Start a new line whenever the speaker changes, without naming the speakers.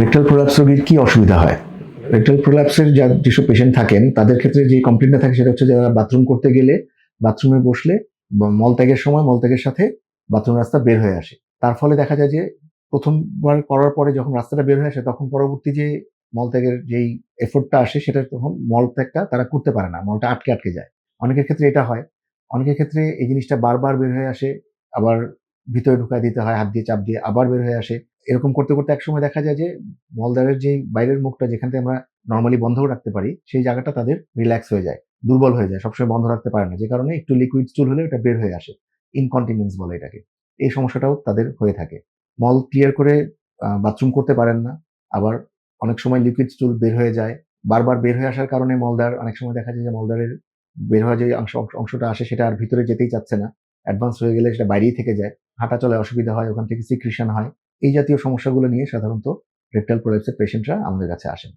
Rectal prolapse রোগীর কি অসুবিধা হয়? রেকটাল প্রোলাপসের যা যেসব পেশেন্ট থাকেন, তাদের ক্ষেত্রে যে কমপ্লেনটা থাকে সেটা হচ্ছে যারা বাথরুম করতে গেলে বাথরুমে বসলে মলত্যাগের সময় মলত্যাগের সাথে বাথরুম রাস্তা বের হয়ে আসে। তার ফলে দেখা যায় যে প্রথমবার করার পরে যখন রাস্তাটা বের হয়ে আসে, তখন পরবর্তী যে মলত্যাগের যেই এফোর্টটা আসে, সেটা তখন মলত্যাগটা তারা করতে পারে না মলটা আটকে আটকে যায়। অনেকের ক্ষেত্রে এটা হয়। অনেকের ক্ষেত্রে এই জিনিসটা বারবার বের হয়ে আসে, আবার ভিতরে ঢুকায় দিতে হয়, হাত দিয়ে চাপ দিয়ে আবার বের হয়ে আসে। এরকম করতে করতে একসময় দেখা যায় যে মলদ্বারের যে বাইরের মুখটা যেখান থেকে আমরা নর্মালি বন্ধও রাখতে পারি, সেই জায়গাটা তাদের রিল্যাক্স হয়ে যায়, দুর্বল হয়ে যায়, সবসময় বন্ধ রাখতে পারে না। যে কারণে একটু লিকুইড চুল হলে ওটা বের হয়ে আসে। ইনকন্টিনেন্স বলে এটাকে। এই সমস্যাটাও তাদের হয়ে থাকে। মল ক্লিয়ার করে বাথরুম করতে পারেন না। আবার অনেক সময় লিকুইড চুল বের হয়ে যায়। বারবার বের হয়ে আসার কারণে মলদার অনেক সময় দেখা যায় যে মলদারের বের হওয়া যে অংশ- অংশটা আসে সেটা আর ভিতরে যেতেই চাচ্ছে না। অ্যাডভান্স হয়ে গেলে সেটা বাইরেই থেকে যায়। হাঁটা চলে অসুবিধা হয়, ওখান থেকে সিক্রিশন হয়। এই জাতীয় সমস্যাগুলো নিয়ে সাধারণত রেকটাল প্রোলাপসের পেশেন্টরা আমাদের কাছে আসেন।